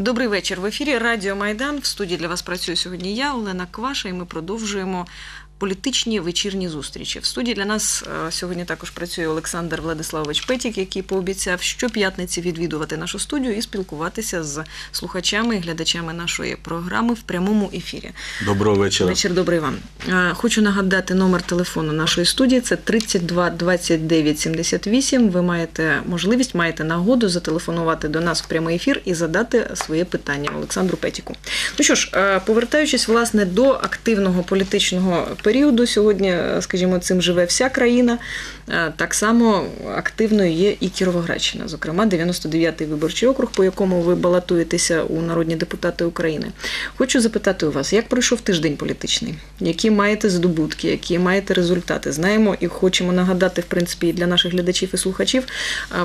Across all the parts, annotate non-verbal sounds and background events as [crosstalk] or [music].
Добрий вечір. В ефірі Радіо Майдан. В студії для вас працює сьогодні я, Олена Кваша, і ми продовжуємо політичні вечірні зустрічі. В студії для нас е, сьогодні також працює Олександр Владиславович Петік, який пообіцяв щоп'ятниці відвідувати нашу студію і спілкуватися з слухачами і глядачами нашої програми в прямому ефірі. Доброго вечора. Вечір добрий вам. Е, Хочу нагадати номер телефону нашої студії. Це 32 29 78. Ви маєте можливість, маєте нагоду зателефонувати до нас в прямий ефір і задати своє питання Олександру Петіку. Ну що ж, е, повертаючись власне до активного політичного періоду, сьогодні, скажімо, цим живе вся країна. Е, Так само активною є і Кіровоградщина, зокрема 99-й виборчий округ, по якому ви балотуєтеся у народні депутати України. Хочу запитати у вас, як пройшов тиждень політичний? Які маєте здобутки, які маєте результати? Знаємо і хочемо нагадати, в принципі, і для наших глядачів і слухачів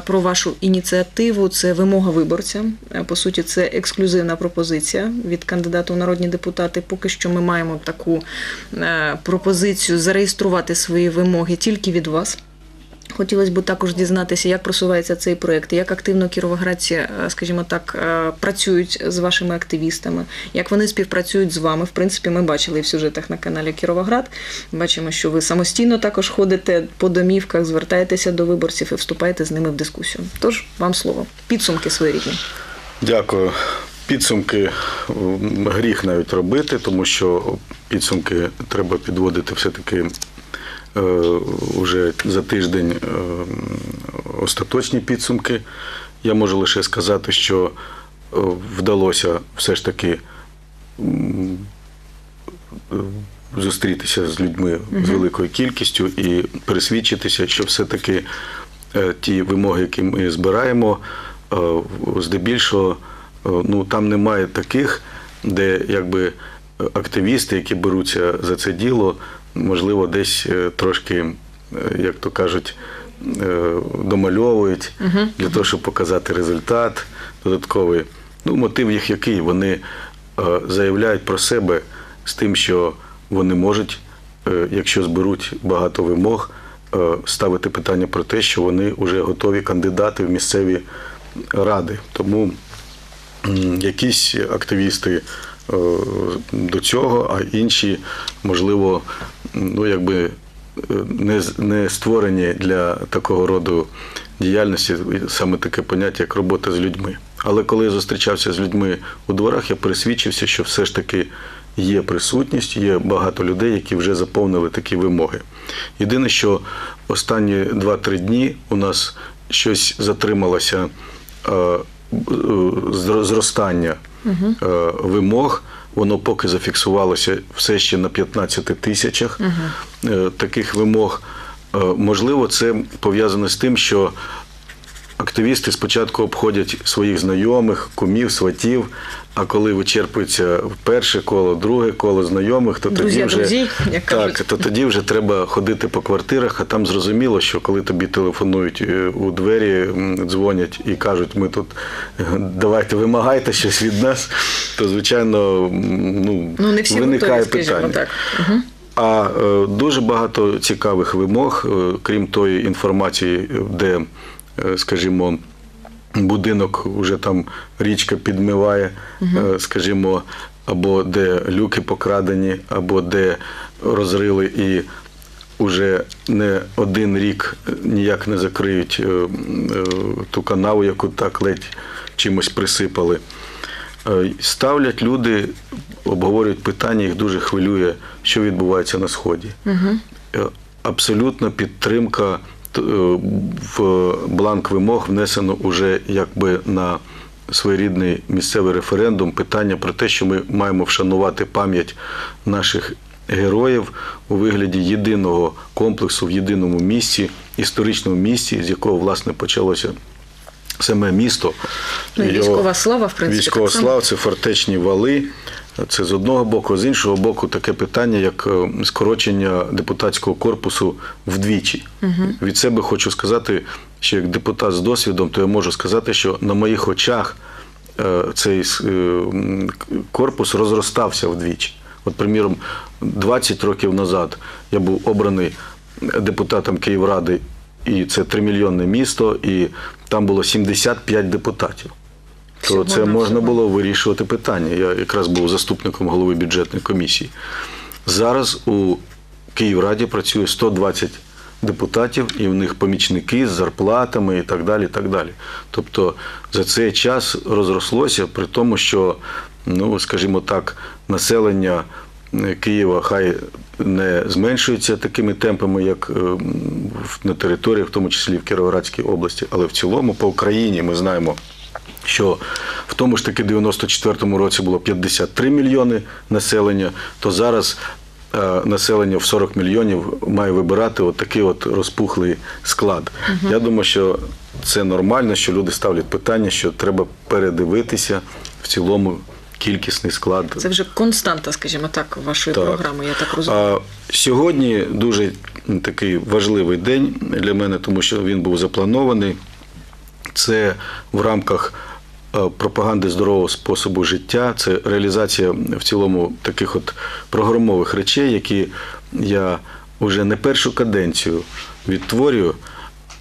про вашу ініціативу. Це вимога виборця. Е, По суті, це ексклюзивна пропозиція від кандидата у народні депутати. Поки що ми маємо таку е, пропозицію зареєструвати свої вимоги тільки від вас. Хотілося б також дізнатися, як просувається цей проект, як активно кіровоградці, е, скажімо так, е, працюють з вашими активістами, як вони співпрацюють з вами. В принципі, ми бачили в сюжетах на каналі Кіровоград. Бачимо, що ви самостійно також ходите по домівках, звертаєтеся до виборців і вступаєте з ними в дискусію. Тож вам слово. Підсумки своєрідні. Дякую. Підсумки гріх навіть робити, тому що підсумки треба підводити все-таки вже за тиждень е, остаточні підсумки. Я можу лише сказати, що е, вдалося все ж таки е, зустрітися з людьми з великою кількістю і пересвідчитися, що все-таки е, ті вимоги, які ми збираємо, е, здебільшого, е, ну там немає таких, де якби активісти, які беруться за це діло, можливо, десь е, трошки, е, як то кажуть, е, домальовують для того, щоб показати результат додатковий. Ну, мотив їх який? Вони заявляють про себе з тим, що вони можуть, якщо зберуть багато вимог, ставити питання про те, що вони вже готові кандидати в місцеві ради. Тому якісь активісти до цього, а інші, можливо, ну якби е, не, не створені для такого роду діяльності саме таке поняття, як робота з людьми. Але коли я зустрічався з людьми у дворах, я пересвідчився, що все ж таки є присутність, є багато людей, які вже заповнили такі вимоги. Єдине, що останні 2-3 дні у нас щось затрималося е, е, вимог. Воно поки зафіксувалося все ще на 15 тисячах е, таких вимог. Е, Можливо, це пов'язано з тим, що активісти спочатку обходять своїх знайомих, кумів, сватів. А коли вичерпується перше коло, друге коло знайомих, то Друзі тоді вже друзі, як так, кажуть. то тоді вже треба ходити по квартирах, а там зрозуміло, що коли тобі телефонують е, у двері, дзвонять і кажуть, ми тут [laughs] давайте вимагайте щось від нас, то звичайно ну, Ну не всі виникає готові, питання. так. Угу. А е, дуже багато цікавих вимог, е, крім тої інформації, де, скажімо, будинок вже там річка підмиває, е, скажімо, або де люки покрадені, або де розрили і вже не один рік ніяк не закриють е, е, ту канаву, яку так ледь чимось присипали. Е, Ставлять люди, обговорюють питання, їх дуже хвилює, що відбувається на сході. Е, Абсолютна підтримка е, в бланк вимог внесено уже якби на своєрідний місцевий референдум питання про те, що ми маємо вшанувати пам'ять наших героїв у вигляді єдиного комплексу в єдиному місці, історичному місці, з якого власне почалося саме місто. Ну, і військова слава, в принципі, Військова так слава це фортечні вали. Це з одного боку, з іншого боку, таке питання, як е, скорочення депутатського корпусу вдвічі. Від себе хочу сказати, що як депутат з досвідом, то я можу сказати, що на моїх очах е, цей е, корпус розростався вдвічі. От, приміром, 20 років назад я був обраний депутатом Київради, і це тримільйонне місто, і там було 75 депутатів. То це можна було вирішувати питання. Я якраз був заступником голови бюджетної комісії. Зараз у Київраді працює 120 депутатів, і в них помічники з зарплатами і так далі. Так далі. Тобто за цей час розрослося, при тому, що, ну, скажімо так, населення е, Києва хай не зменшується такими темпами, як е, на території, в тому числі в Кіровоградській області, але в цілому по Україні ми знаємо що в тому ж таки 94-му році було 53 мільйони населення, то зараз е, населення в 40 мільйонів має вибирати от такий от розпухлий склад. Я думаю, що це нормально, що люди ставлять питання, що треба передивитися в цілому кількісний склад. Це вже константа, скажімо так, вашої Так. програми, я так розумію. А сьогодні дуже такий важливий день для мене, тому що він був запланований. Це в рамках е, пропаганди здорового способу життя, це реалізація в цілому таких от програмових речей, які я вже не першу каденцію відтворюю.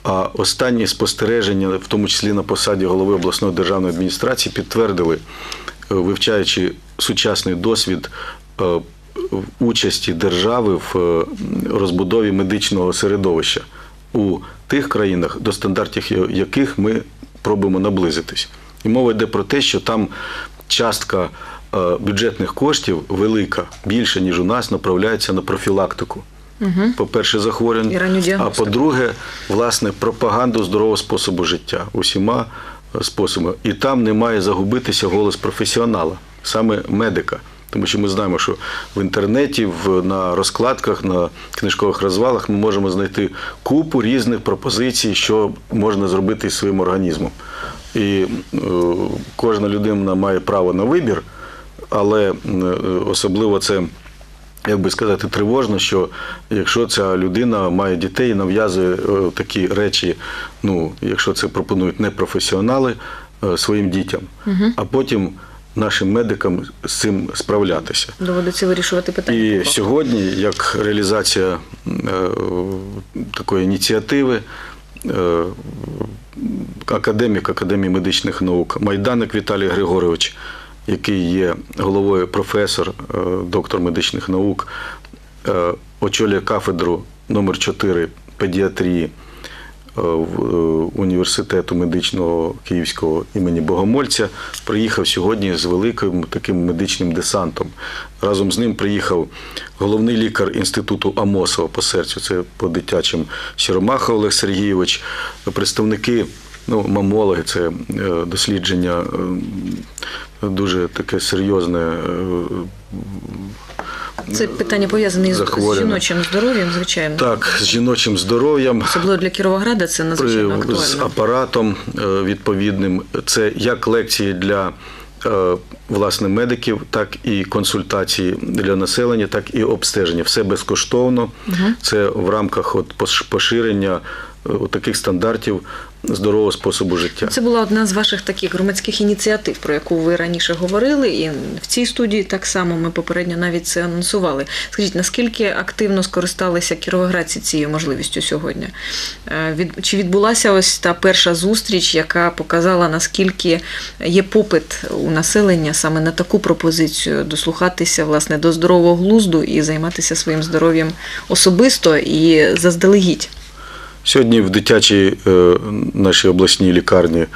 А останні спостереження, в тому числі на посаді голови обласної державної адміністрації, підтвердили, е, вивчаючи сучасний досвід е, участі держави в розбудові медичного середовища у тих країнах, до стандартів яких ми пробуємо наблизитись. І мова йде про те, що там частка е, бюджетних коштів велика, більше, ніж у нас, направляється на профілактику. По-перше, захворювань, а по-друге, власне, пропаганду здорового способу життя усіма е, способами. І там не має загубитися голос професіонала, саме медика. Тому що ми знаємо, що в інтернеті, в, на розкладках, на книжкових розвалах ми можемо знайти купу різних пропозицій, що можна зробити із своїм організмом. І е, кожна людина має право на вибір, але е, особливо це як би сказати, тривожно, що якщо ця людина має дітей і нав'язує е, такі речі, ну, якщо це пропонують непрофесіонали своїм дітям, а потім нашим медикам з цим справлятися. Доводиться вирішувати питання. І сьогодні, як реалізація е, такої ініціативи, е, академік Академії медичних наук Майданик Віталій Григорович, який є головою професор, е, доктор медичних наук, очолює кафедру номер 4 педіатрії університету медичного Київського імені Богомольця, приїхав сьогодні з великим таким медичним десантом. Разом з ним приїхав головний лікар інституту Амосова по серцю, це по дитячим Щеромаха Олег Сергійович, представники. Ну, мамологи це е, дослідження е, дуже таке серйозне. Це питання пов'язане з, жіночим здоров'ям, звичайно. Так, з жіночим здоров'ям, Особливо для Кіровограда це надзвичайно при, з апаратом е, відповідним. Це як лекції для е, власне медиків, так і консультації для населення, так і обстеження. Все безкоштовно. Це в рамках от пош- поширення е, от таких стандартів здорового способу життя. Це була одна з ваших таких громадських ініціатив, про яку ви раніше говорили, і в цій студії так само ми попередньо навіть це анонсували. Скажіть, наскільки активно скористалися кіровоградці цією можливістю сьогодні? Е, чи відбулася ось та перша зустріч, яка показала, наскільки є попит у населення саме на таку пропозицію дослухатися власне до здорового глузду і займатися своїм здоров'ям особисто і заздалегідь? Сьогодні в дитячій е, нашій обласній лікарні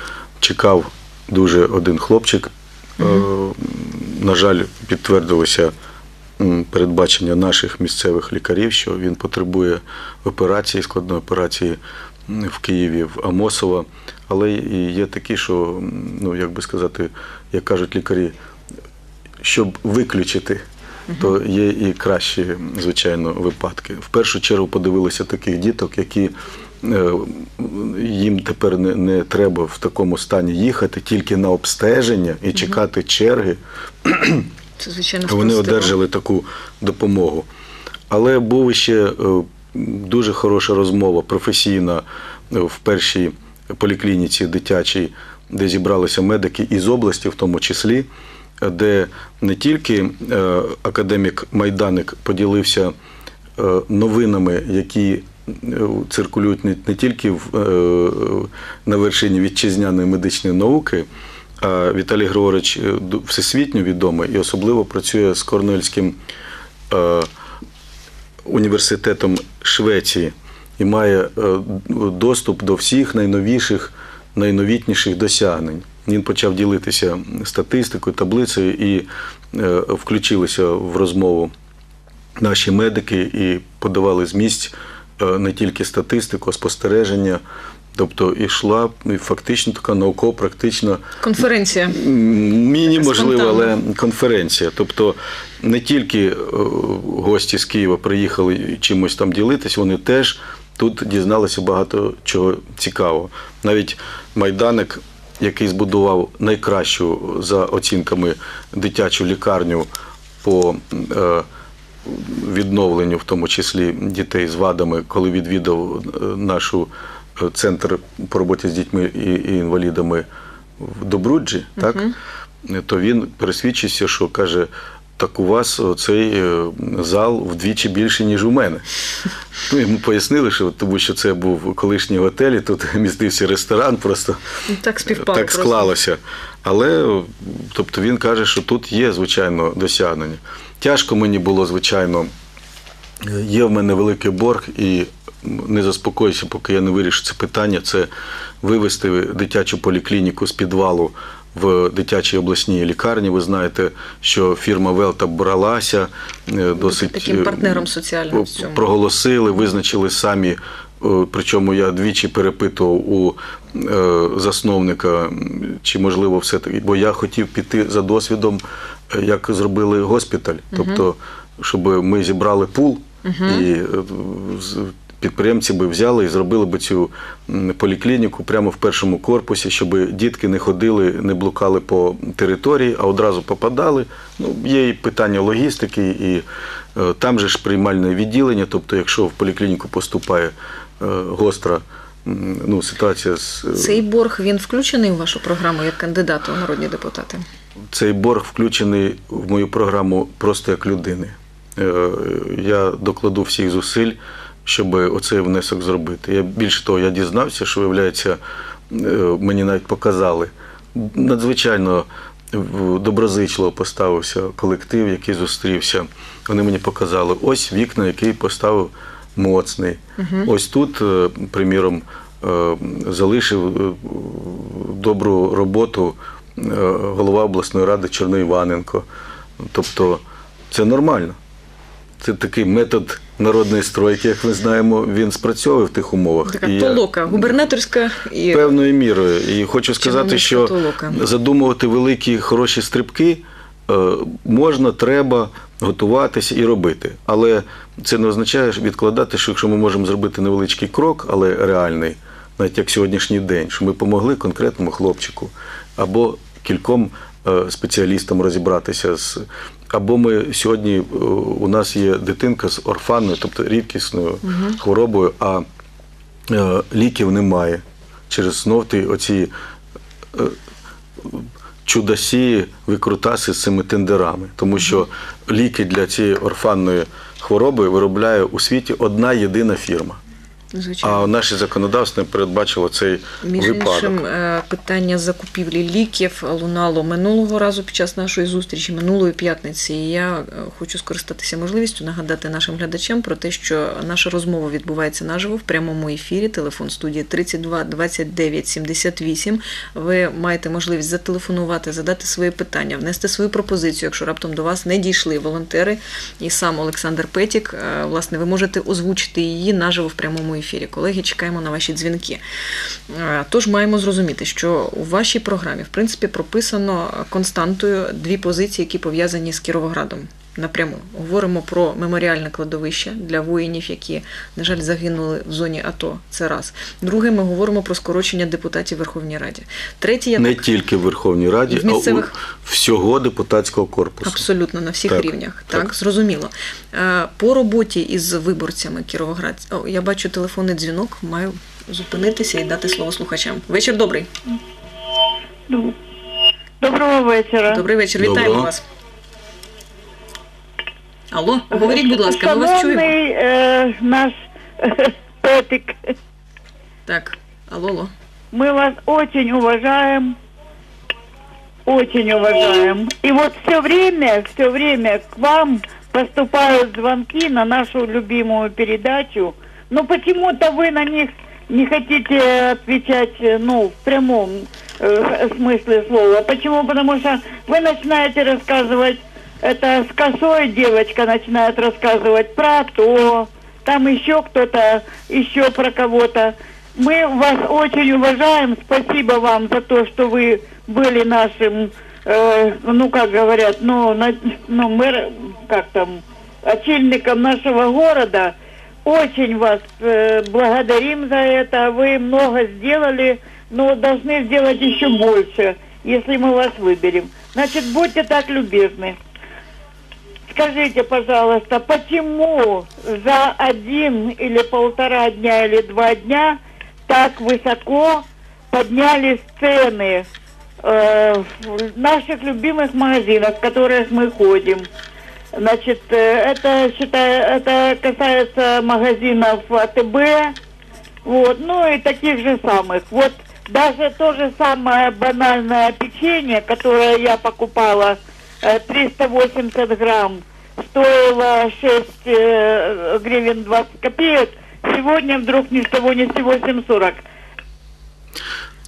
чекав дуже один хлопчик. Е, на жаль, підтвердилося передбачення наших місцевих лікарів, що він потребує операції, складної операції в Києві, в Амосово. Але і є такі, що, ну як би сказати, як кажуть лікарі, щоб виключити, то є і кращі, звичайно, випадки. В першу чергу подивилися таких діток, які е, їм тепер не, не треба в такому стані їхати тільки на обстеження і чекати черги. Це звичайно Вони одержали таку допомогу. Але був ще е, дуже хороша розмова, професійна е, в першій поліклініці дитячій, де зібралися медики із області, в тому числі, де не тільки е, академік Майданик поділився е, новинами, які е, циркулюють не, тільки на вершині вітчизняної медичної науки, А Віталій Григорович всесвітньо відомий і особливо працює з Корнельським університетом Швеції і має доступ до всіх найновіших, найновітніших досягнень. Він почав ділитися статистикою, таблицею і е, включилися в розмову наші медики і подавали з місць е, не тільки статистику, а спостереження. Тобто йшла фактично така науково-практична Конференція. Міні, можливо, але конференція. Тобто не тільки е, гості з Києва приїхали чимось там ділитись, вони теж тут дізналися багато чого цікавого. Навіть майданик, який збудував найкращу за оцінками дитячу лікарню по е, відновленню, в тому числі дітей з вадами, коли відвідав наш нашу е, центр по роботі з дітьми і, і інвалідами в Добруджі, так, то він пересвідчився, що каже. Так у вас цей зал вдвічі більший, ніж у мене. Ну, йому пояснили, що тому що це був колишній готель, і тут містився ресторан, просто Так співпало. так склалося. Але тобто він каже, що тут є, звичайно, досягнення. Тяжко мені було, звичайно, є в мене великий борг, і не заспокоюся, поки я не вирішу це питання. Це вивести дитячу поліклініку з підвалу в дитячій обласній лікарні. Ви знаєте, що фірма Велта бралася е, досить таким е, партнером соціальним проголосили, визначили самі. е, Причому я двічі перепитував у засновника, чи можливо все таки, бо я хотів піти за досвідом, як зробили госпіталь. Тобто, щоб ми зібрали пул і підприємці би взяли і зробили би цю поліклініку прямо в першому корпусі, щоб дітки не ходили, не блукали по території, а одразу попадали. Ну, є і питання логістики, і е, там же ж приймальне відділення. Тобто, якщо в поліклініку поступає е, гостра ну, ситуація з е, Цей борг він включений у вашу програму як кандидата у народні депутати. цей борг включений в мою програму просто як людини. Я докладу всіх зусиль, щоб оцей внесок зробити. Я більше того, я дізнався, що виявляється, е, мені навіть показали. Надзвичайно доброзичливо поставився колектив, який зустрівся. Вони мені показали ось вікна, який поставив моцний. Ось тут, е, приміром, е, залишив е, добру роботу е, голова обласної ради Чорний Іваненко. Тобто це нормально. Це такий метод народної стройки, як ми знаємо, він спрацьовує в тих умовах. Така І я- толока, губернаторська і певною мірою. І хочу сказати, що толока. задумувати великі хороші стрибки е, можна, треба готуватися і робити. Але це не означає відкладати, що якщо ми можемо зробити невеличкий крок, але реальний, навіть як сьогоднішній день, що ми допомогли конкретному хлопчику або кільком е, спеціалістам розібратися з. Або ми сьогодні е, у нас є дитинка з орфанною, тобто рідкісною хворобою, а е, ліків немає. Через знов ти оці е, чудосі, викрутаси з цими тендерами. Тому що ліки для цієї орфанної хвороби виробляє у світі одна єдина фірма. Звичайно. А наше законодавство не передбачило цей Між випадок. іншим, е, питання закупівлі ліків лунало минулого разу під час нашої зустрічі, минулої п'ятниці. І я е, хочу скористатися можливістю нагадати нашим глядачам про те, що наша розмова відбувається наживо в прямому ефірі. Телефон студії 32 29 78. Ви маєте можливість зателефонувати, задати свої питання, внести свою пропозицію, якщо раптом до вас не дійшли волонтери і сам Олександр Петік. е, Власне, ви можете озвучити її наживо в прямому ефірі. Колеги, чекаємо на ваші дзвінки. Е, Тож маємо зрозуміти, що у вашій програмі, в принципі, прописано константою дві позиції, які пов'язані з Кіровоградом. Напряму говоримо про меморіальне кладовище для воїнів, які, на жаль, загинули в зоні АТО. Це раз. Друге, ми говоримо про скорочення депутатів Верховній Раді. Третє, я Не так тільки в Верховній Раді, в місцевих- а у всього депутатського корпусу. Абсолютно на всіх Так, рівнях. Так, так. зрозуміло. Е, По роботі із виборцями Кіровоград. О, я бачу телефонний дзвінок, маю зупинитися і дати слово слухачам. Вечір добрий. Доброго вечора. Добрий вечір, Доброго. вітаємо вас. Алло, говоріть, будь ласка, ми вас чуємо. Шановний е, наш [laughs] Петик, Так, алло, алло. мы вас очень уважаем. очень уважаем. И вот все время, все время к вам поступают звонки на нашу любимую передачу. Но почему-то вы на них не хотите отвечать, э, ну, в прямом э, [laughs] смысле слова. Почему? Потому что вы начинаете рассказывать, это с косой девочка начинает рассказывать про то, там еще кто-то, еще про кого-то. Мы вас очень уважаем. Спасибо вам за то, что вы были нашим, э, ну как говорят, ну, на- ну мэр, как там, очельником нашего города. Очень вас э, благодарим за это. Вы много сделали, но должны сделать еще больше, если мы вас выберем. Значит, будьте так любезны. Скажите, пожалуйста, почему за один или полтора дня или два дня так высоко поднялись цены э, в наших любимых магазинах, в которых мы ходим? Значит, э, это считаю, это касается магазинов АТБ, вот, ну и таких же самых. Вот даже то же самое банальное печенье, которое я покупала 380 грамм, стоило 6 э, гривен 20 копеек, сегодня вдруг ни с того ни с сего 7,40.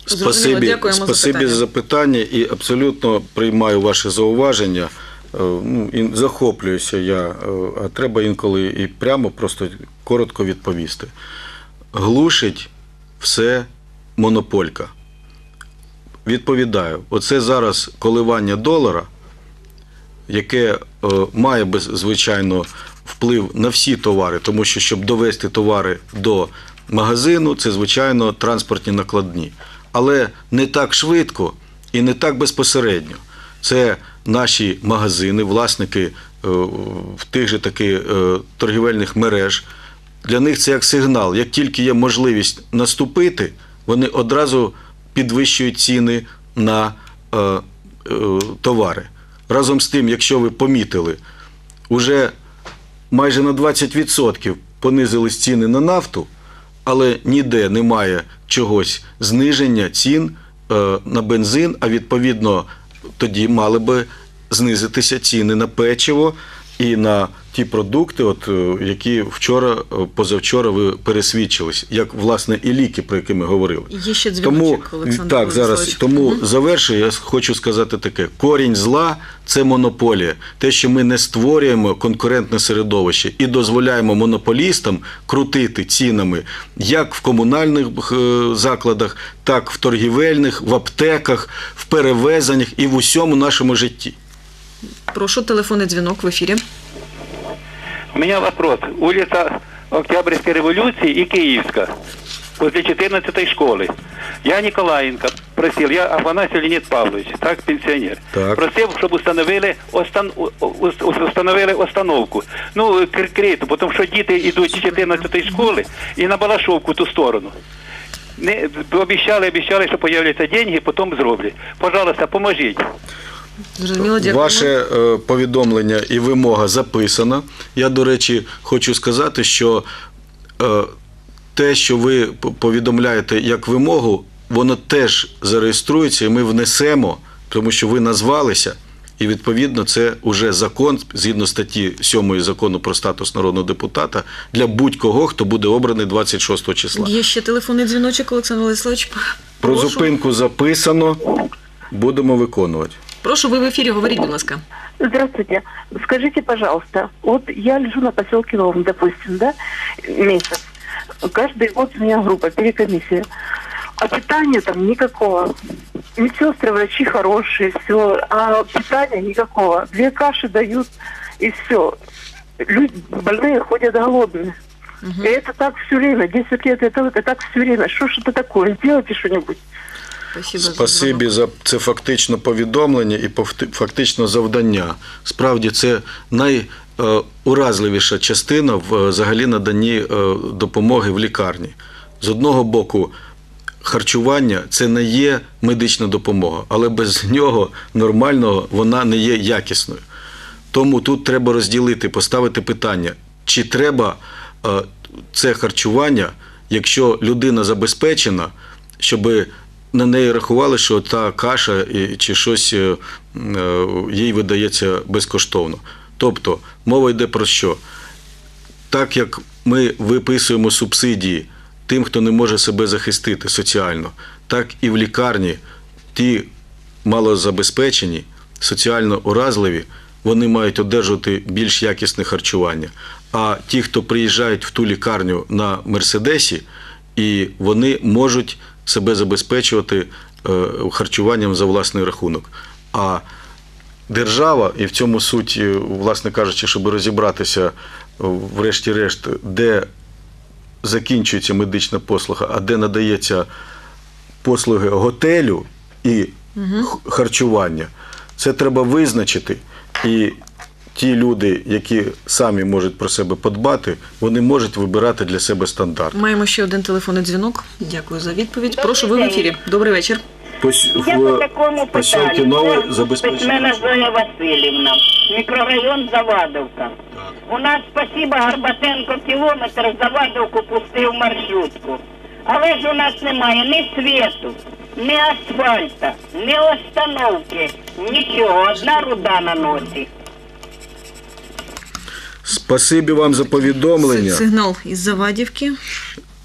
Спасибі, дякуємо спасибі за запитання і абсолютно приймаю ваше зауваження. Е, Ну, і захоплююся я, е, а треба інколи і прямо просто коротко відповісти. Глушить все монополька. Відповідаю, оце зараз коливання долара, яке е, має звичайно вплив на всі товари, тому що щоб довести товари до магазину, це звичайно транспортні накладні. Але не так швидко і не так безпосередньо. Це наші магазини, власники е, в тих же таки е, торгівельних мереж. Для них це як сигнал. Як тільки є можливість наступити, вони одразу підвищують ціни на е, е, товари. Разом з тим, якщо ви помітили, уже майже на 20% понизились ціни на нафту, але ніде немає чогось зниження цін е, на бензин, а відповідно тоді мали би знизитися ціни на печиво і на ті продукти, от, е, які вчора, е, позавчора ви пересвідчились, як власне і ліки, про які ми говорили. Є ще Тому Олександр так зараз тому завершую. Я хочу сказати таке: корінь зла це монополія. Те, що ми не створюємо конкурентне середовище і дозволяємо монополістам крутити цінами як в комунальних е, закладах, так в торгівельних, в аптеках, в перевезеннях і в усьому нашому житті. Прошу телефонний дзвінок в ефірі. У меня вопрос. Улица Октябрьской революции и Киевска. Возле 14 школы. Я Николаенко просил, я Афанасий Леонид Павлович, так, пенсионер. Так. Просив, щоб установили, остан... установили остановку. Ну, конкретно, тому що діти йдуть з 14 школи і на Балашовку ту сторону. Не, обіцяли, обіцяли, що появляться деньги, потім зроблять. Пожалуйста, поможіть. Зрозуміло, дякую. Ваше е, повідомлення і вимога записана. Я, до речі, хочу сказати, що е, те, що ви повідомляєте як вимогу, воно теж зареєструється, і ми внесемо, тому що ви назвалися. І відповідно це вже закон згідно статті 7 закону про статус народного депутата для будь-кого, хто буде обраний 26 числа. Є ще телефонний дзвіночок, Олександр Владиславович. Про зупинку записано, будемо виконувати. Прошу, ви в ефірі, говоріть, будь ласка. Здравствуйте. Скажите, пожалуйста, вот я лежу на поселке Новом, допустим, да, месяц. Каждый год у меня группа, перекомиссия. А питания там никакого. Медсестры, врачи хорошие, все. А питания никакого. Две каши дают, и все. Люди больные ходят голодные. И это так все время, 10 лет это, это так все время. Что ж это такое? Сделайте что-нибудь. Спасибо за Спасибі за це фактично повідомлення і фактично завдання. Справді це найуразливіша частина в е, взагалі наданні е, допомоги в лікарні. З одного боку, харчування це не є медична допомога, але без нього нормального вона не є якісною. Тому тут треба розділити, поставити питання, чи треба е, це харчування, якщо людина забезпечена, щоб на неї рахували, що та каша чи щось е, е, їй видається безкоштовно. Тобто мова йде про що? Так як ми виписуємо субсидії тим, хто не може себе захистити соціально, так і в лікарні ті малозабезпечені, соціально уразливі, вони мають одержувати більш якісне харчування. А ті, хто приїжджають в ту лікарню на Мерседесі, і вони можуть себе забезпечувати е, харчуванням за власний рахунок. А держава, і в цьому суть, е, власне кажучи, щоб розібратися, е, врешті-решт, де закінчується медична послуга, а де надається послуги готелю і харчування, це треба визначити. І ті люди, які самі можуть про себе подбати, вони можуть вибирати для себе стандарт. Маємо ще один телефонний дзвінок. Дякую за відповідь. Добрий Прошу, ви в день. ефірі. Добрий вечір. Я по такому поселке питанню. Нове Це забезпечено. Письмена Зоя Васильівна, мікрорайон Завадовка. У нас, спасибо, Горбатенко кілометр Завадовку пустив маршрутку. Але ж у нас немає ні світу, ні асфальта, ні остановки, нічого, одна руда на носі. Спасибі вам за повідомлення. Сигнал із Завадівки.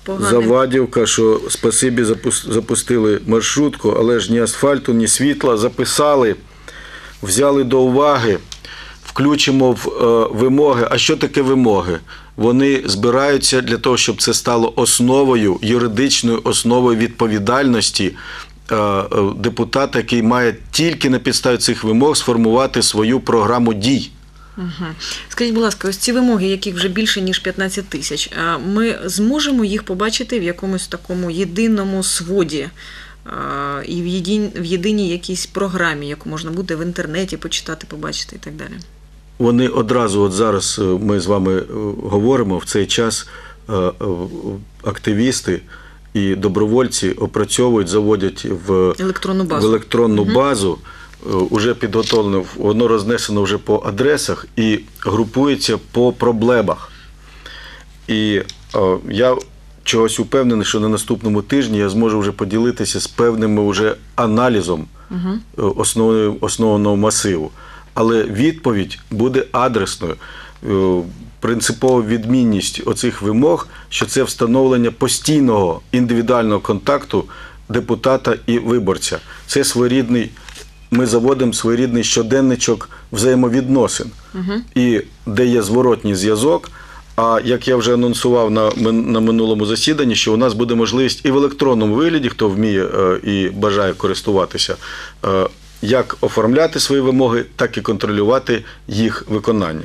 Поганий. Завадівка, що спасибі запус- запустили маршрутку, але ж ні асфальту, ні світла записали, взяли до уваги, включимо в е, вимоги. А що таке вимоги? Вони збираються для того, щоб це стало основою, юридичною основою відповідальності е, е, депутата, який має тільки на підставі цих вимог сформувати свою програму дій. Угу. Скажіть, будь ласка, ось ці вимоги, яких вже більше ніж 15 тисяч, а ми зможемо їх побачити в якомусь такому єдиному своді і в, єдин, в єдиній якійсь програмі, яку можна буде в інтернеті почитати, побачити і так далі. Вони одразу, от зараз е, ми з вами е, говоримо, в цей час е, е, активісти і добровольці опрацьовують, заводять в Електронну базу в електронну базу. Е, Уже підготовлено, воно рознесено вже по адресах і групується по проблемах. І е, я чогось упевнений, що на наступному тижні я зможу вже поділитися з певним вже аналізом е, основної, основного масиву. Але відповідь буде адресною. Е, Принципова відмінність оцих вимог, що це встановлення постійного індивідуального контакту депутата і виборця. Це своєрідний, ми заводимо своєрідний щоденничок взаємовідносин, і де є зворотній зв'язок. А як я вже анонсував на, на минулому засіданні, що у нас буде можливість і в електронному вигляді, хто вміє е, і бажає користуватися, е, як оформляти свої вимоги, так і контролювати їх виконання.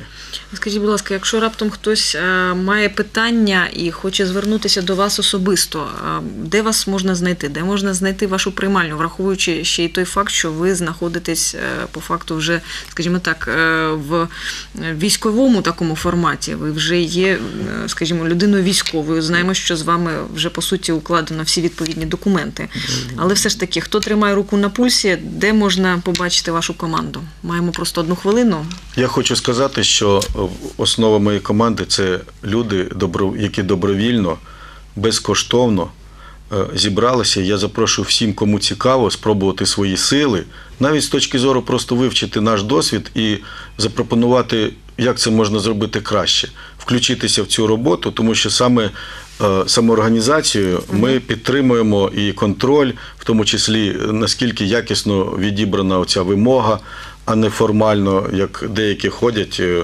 Скажіть, будь ласка, якщо раптом хтось е, має питання і хоче звернутися до вас особисто, е, де вас можна знайти? Де можна знайти вашу приймальню, враховуючи ще й той факт, що ви знаходитесь е, по факту вже, скажімо так, в військовому такому форматі. Ви вже є, скажімо, людиною військовою. Знаємо, що з вами вже по суті укладено всі відповідні документи. Але все ж таки, хто тримає руку на пульсі, де можна побачити вашу команду? Маємо просто одну хвилину. Я хочу сказати, що е, основа моєї команди це люди, які добровільно, безкоштовно е, зібралися. Я запрошую всім, кому цікаво, спробувати свої сили, навіть з точки зору просто вивчити наш досвід і запропонувати, як це можна зробити краще, включитися в цю роботу, тому що саме е, самоорганізацією ми підтримуємо і контроль, в тому числі е, наскільки якісно відібрана оця вимога, а не формально, як деякі ходять е,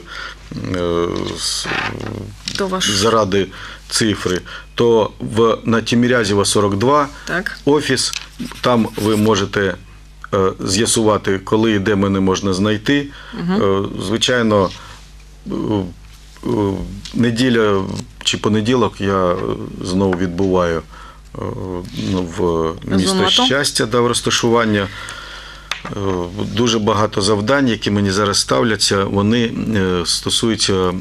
заради цифри, то в на Тімірязєва 42 так. офіс. Там ви можете з'ясувати, коли і де мене можна знайти. Е, звичайно, неділя чи понеділок я е, знову відбуваю е, ну, в місто щастя да, в розташування. Е, Дуже багато завдань, які мені зараз ставляться, вони е, стосуються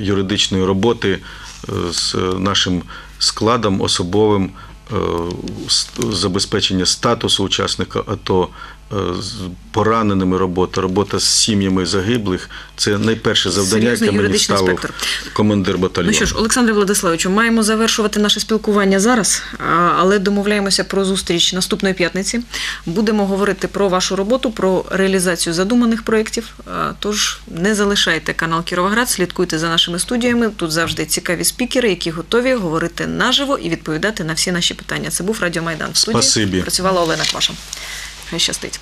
юридичної роботи е, з нашим складом особовим е, забезпечення статусу учасника АТО, е, з пораненими робота, робота з сім'ями загиблих це найперше завдання, Серйозний яке мені ставив спектр. командир батальйону. Ну що ж, Олександре Владиславовичу, маємо завершувати наше спілкування зараз, але домовляємося про зустріч наступної п'ятниці. Будемо говорити про вашу роботу, про реалізацію задуманих проєктів. Тож не залишайте канал Кіровоград, слідкуйте за нашими студіями. Тут завжди цікаві спікери, які готові говорити наживо і відповідати на всі наші питання. Це був Радіо Майдан. В студії Спасибі. працювала Олена Кваша. Хай щастить.